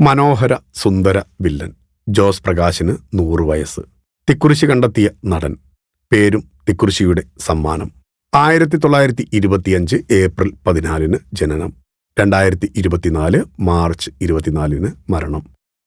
മനോഹര സുന്ദര വില്ലൻ. ജോസ് പ്രകാശിന് നൂറ് വയസ്സ്. തിക്കുറിശി കണ്ടെത്തിയ നടൻ. പേരും തിക്കുറിശിയുടെ സമ്മാനം. ആയിരത്തി തൊള്ളായിരത്തി ഇരുപത്തിയഞ്ച് ഏപ്രിൽ പതിനാലിന് ജനനം. രണ്ടായിരത്തി ഇരുപത്തിനാല് മാർച്ച് ഇരുപത്തിനാലിന് മരണം.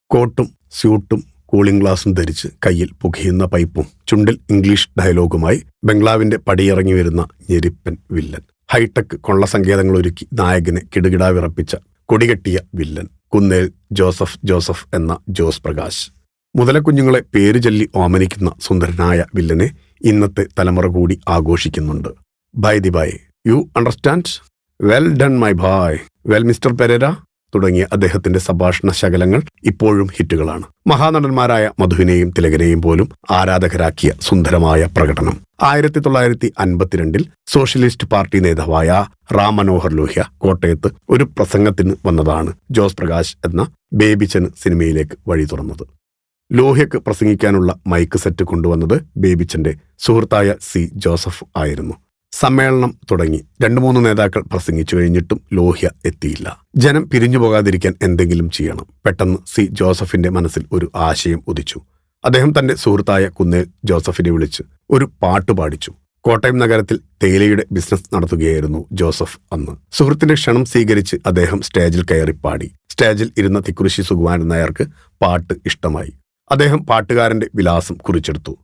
കോട്ടും സ്യൂട്ടും കൂളിംഗ് ഗ്ലാസും ധരിച്ച് കയ്യിൽ പുകയുന്ന പൈപ്പും ചുണ്ടിൽ ഇംഗ്ലീഷ് ഡയലോഗുമായി ബംഗ്ലാവിന്റെ പടിയിറങ്ങി വരുന്ന ഞെരിപ്പൻ വില്ലൻ. ഹൈടെക് കൊള്ളസങ്കേതങ്ങളൊരുക്കി നായകനെ കിടുകിടാ വിറപ്പിച്ച കൊടികെട്ടിയ വില്ലൻ. കുന്നേൽ ജോസഫ് ജോസഫ് എന്ന ജോസ് പ്രകാശ്. മുതലക്കുഞ്ഞുങ്ങളെ പേര് ചൊല്ലി ഓമനിക്കുന്ന സുന്ദരനായ വില്ലനെ ഇന്നത്തെ തലമുറ കൂടി ആഘോഷിക്കുന്നുണ്ട്. By the by. You understand well done my boy well mister Pereira തുടങ്ങിയ അദ്ദേഹത്തിന്റെ സംഭാഷണ ശകലങ്ങൾ ഇപ്പോഴും ഹിറ്റുകളാണ്. മഹാനടന്മാരായ മധുവിനെയും തിലകനെയും പോലും ആരാധകരാക്കിയ സുന്ദരമായ പ്രകടനം. ആയിരത്തി തൊള്ളായിരത്തി അൻപത്തിരണ്ടിൽ സോഷ്യലിസ്റ്റ് പാർട്ടി നേതാവായ റാം മനോഹർ ലോഹ്യ കോട്ടയത്ത് ഒരു പ്രസംഗത്തിന് വന്നതാണ് ജോസ് പ്രകാശ് എന്ന ബേബിച്ചൻ സിനിമയിലേക്ക് വഴി തുറന്നത്. ലോഹ്യക്ക് പ്രസംഗിക്കാനുള്ള മൈക്ക് സെറ്റ് കൊണ്ടുവന്നത് ബേബിച്ചന്റെ സുഹൃത്തായ സി ജോസഫ് ആയിരുന്നു. സമ്മേളനം തുടങ്ങി. രണ്ടു മൂന്ന് നേതാക്കൾ പ്രസംഗിച്ചു കഴിഞ്ഞിട്ടും ലോഹ്യ എത്തിയില്ല. ജനം പിരിഞ്ഞു പോകാതിരിക്കാൻ എന്തെങ്കിലും ചെയ്യണം. പെട്ടെന്ന് സി ജോസഫിന്റെ മനസ്സിൽ ഒരു ആശയം ഉദിച്ചു. അദ്ദേഹം തന്റെ സുഹൃത്തായ കുന്നേൽ ജോസഫിനെ വിളിച്ച് ഒരു പാട്ട് പാടിച്ചു. കോട്ടയം നഗരത്തിൽ തേയിലയുടെ ബിസിനസ് നടത്തുകയായിരുന്നു ജോസഫ് അന്ന്. സുഹൃത്തിന്റെ ക്ഷണം സ്വീകരിച്ച് അദ്ദേഹം സ്റ്റേജിൽ കയറി പാടി. സ്റ്റേജിൽ ഇരുന്ന തിക്കുറിശി സുകുമാരൻ നായർക്ക് പാട്ട് ഇഷ്ടമായി. അദ്ദേഹം പാട്ടുകാരന്റെ വിലാസം കുറിച്ചെടുത്തു.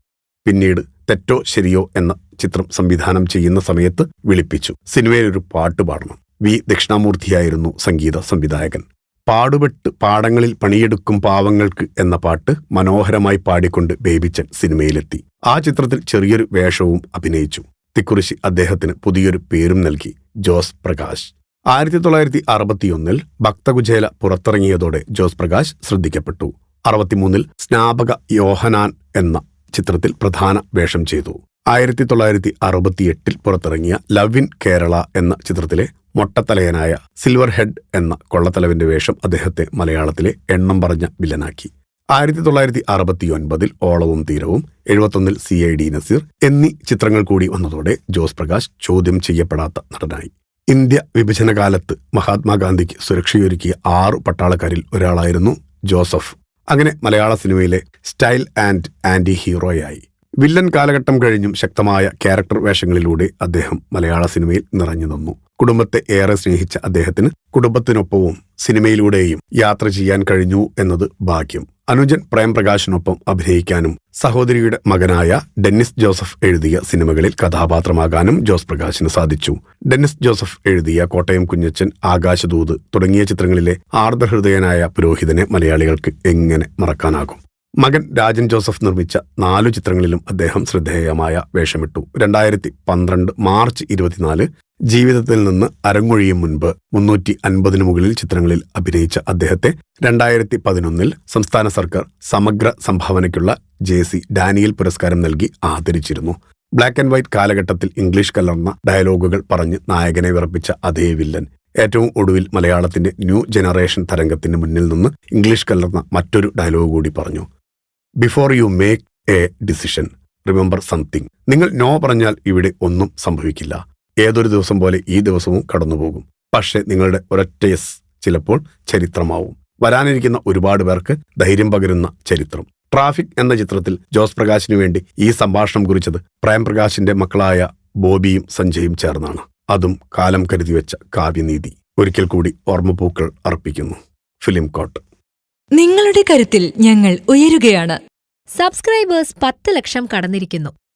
പിന്നീട് തെറ്റോ ശരിയോ എന്ന ചിത്രം സംവിധാനം ചെയ്യുന്ന സമയത്ത് വിളിപ്പിച്ചു. സിനിമയിൽ ഒരു പാട്ട് പാടണം. വി. ദക്ഷിണാമൂർത്തിയായിരുന്നു സംഗീത സംവിധായകൻ. പാടുപെട്ട് പാടങ്ങളിൽ പണിയെടുക്കും പാവങ്ങൾക്ക് എന്ന പാട്ട് മനോഹരമായി പാടിക്കൊണ്ട് ബേബിച്ചൻ സിനിമയിലെത്തി. ആ ചിത്രത്തിൽ ചെറിയൊരു വേഷവും അഭിനയിച്ചു. തിക്കുറിശി അദ്ദേഹത്തിന് പുതിയൊരു പേരും നൽകി. ജോസ് പ്രകാശ്. ആയിരത്തി തൊള്ളായിരത്തി അറുപത്തിയൊന്നിൽ ഭക്തകുചേല പുറത്തിറങ്ങിയതോടെ ജോസ് പ്രകാശ് ശ്രദ്ധിക്കപ്പെട്ടു. അറുപത്തിമൂന്നിൽ സ്നാപക യോഹനാൻ എന്ന ചിത്രത്തിൽ പ്രധാന വേഷം ചെയ്തു. ആയിരത്തി തൊള്ളായിരത്തി അറുപത്തിയെട്ടിൽ പുറത്തിറങ്ങിയ ലവ് ഇൻ കേരള എന്ന ചിത്രത്തിലെ മൊട്ടത്തലയനായ സിൽവർ ഹെഡ് എന്ന കൊള്ളത്തലവിന്റെ വേഷം അദ്ദേഹത്തെ മലയാളത്തിലെ എണ്ണം പറഞ്ഞ വില്ലനാക്കി. ആയിരത്തി തൊള്ളായിരത്തി അറുപത്തിയൊൻപതിൽ ഓളവും തീരവും എഴുപത്തൊന്നിൽ സി ഐ ഡി നസീർ എന്നീ ചിത്രങ്ങൾ കൂടി വന്നതോടെ ജോസ് പ്രകാശ് ചോദ്യം ചെയ്യപ്പെടാത്ത നടനായി. ഇന്ത്യ വിഭജനകാലത്ത് മഹാത്മാഗാന്ധിക്ക് സുരക്ഷയൊരുക്കിയ ആറു പട്ടാളക്കാരിൽ ഒരാളായിരുന്നു ജോസഫ്. അങ്ങനെ മലയാള സിനിമയിലെ സ്റ്റൈൽ ആൻഡ് ആന്റി ഹീറോയായി. വില്ലൻ കാലഘട്ടം കഴിഞ്ഞും ശക്തമായ ക്യാരക്ടർ വേഷങ്ങളിലൂടെ അദ്ദേഹം മലയാള സിനിമയിൽ നിറഞ്ഞു നിന്നു. കുടുംബത്തെ ഏറെ സ്നേഹിച്ച അദ്ദേഹത്തിന് കുടുംബത്തിനൊപ്പവും സിനിമയിലൂടെയും യാത്ര ചെയ്യാൻ കഴിഞ്ഞു എന്നത് ഭാഗ്യം. അനുജൻ പ്രേംപ്രകാശിനൊപ്പം അഭിനയിക്കാനും സഹോദരിയുടെ മകനായ ഡെന്നിസ് ജോസഫ് എഴുതിയ സിനിമകളിൽ കഥാപാത്രമാകാനും ജോസ് പ്രകാശിന് സാധിച്ചു. ഡെന്നിസ് ജോസഫ് എഴുതിയ കോട്ടയം കുഞ്ഞച്ചൻ ആകാശദൂത് തുടങ്ങിയ ചിത്രങ്ങളിലെ ആർദ്രഹൃദയനായ പുരോഹിതനെ മലയാളികൾക്ക് എങ്ങനെ മറക്കാനാകും? മകൻ രാജൻ ജോസഫ് നിർമ്മിച്ച നാലു ചിത്രങ്ങളിലും അദ്ദേഹം ശ്രദ്ധേയമായ വേഷമിട്ടു. രണ്ടായിരത്തി പന്ത്രണ്ട് മാർച്ച് ഇരുപത്തിനാല് ജീവിതത്തിൽ നിന്ന് അരങ്ങൊഴിയും മുൻപ് മുന്നൂറ്റി അൻപതിനു മുകളിൽ ചിത്രങ്ങളിൽ അഭിനയിച്ച അദ്ദേഹത്തെ രണ്ടായിരത്തി പതിനൊന്നിൽ സംസ്ഥാന സർക്കാർ സമഗ്ര സംഭാവനയ്ക്കുള്ള ജെ സി ഡാനിയൽ പുരസ്കാരം നൽകി ആദരിച്ചിരുന്നു. ബ്ലാക്ക് ആൻഡ് വൈറ്റ് കാലഘട്ടത്തിൽ ഇംഗ്ലീഷ് കലർന്ന ഡയലോഗുകൾ പറഞ്ഞ് നായകനെ വിറപ്പിച്ച അതേ വില്ലൻ. ഏറ്റവും ഒടുവിൽ മലയാളത്തിന്റെ ന്യൂ ജനറേഷൻ തരംഗത്തിന് മുന്നിൽ നിന്ന് ഇംഗ്ലീഷ് കലർന്ന മറ്റൊരു ഡയലോഗ് കൂടി പറഞ്ഞു. Before you make a decision remember something നിങ്ങൾ നോ പറഞ്ഞാൽ ഇവിടെ ഒന്നും സംഭവിക്കില്ല. ഏതൊരു ദിവസം പോലെ ഈ ദിവസവും കടന്നുപോകും. പക്ഷേ നിങ്ങളുടെ ഒരൊറ്റ യെസ് ചിലപ്പോൾ ചരിത്രമാവും. വരാനിരിക്കുന്ന ഒരുപാട് പേർക്ക് ധൈര്യം പകരുന്ന ചരിത്രം. ട്രാഫിക് എന്ന ചിത്രത്തിൽ ജോസ് പ്രകാശിനു വേണ്ടി ഈ സംഭാഷണം കുറിച്ചത് പ്രേംപ്രകാശിന്റെ മക്കളായ ബോബിയും സഞ്ജയും ചേർന്നാണ്. അതും കാലം കരുതി വെച്ച കാവ്യനീതി. ഒരിക്കൽ കൂടി ഓർമ്മപ്പൂക്കൾ അർപ്പിക്കുന്നു. ഫിലിം കോട്ട് നിങ്ങളുടെ കരുത്തിൽ ഞങ്ങൾ ഉയരുകയാണ്. സബ്സ്ക്രൈബേഴ്സ് പത്ത് ലക്ഷം കടന്നിരിക്കുന്നു.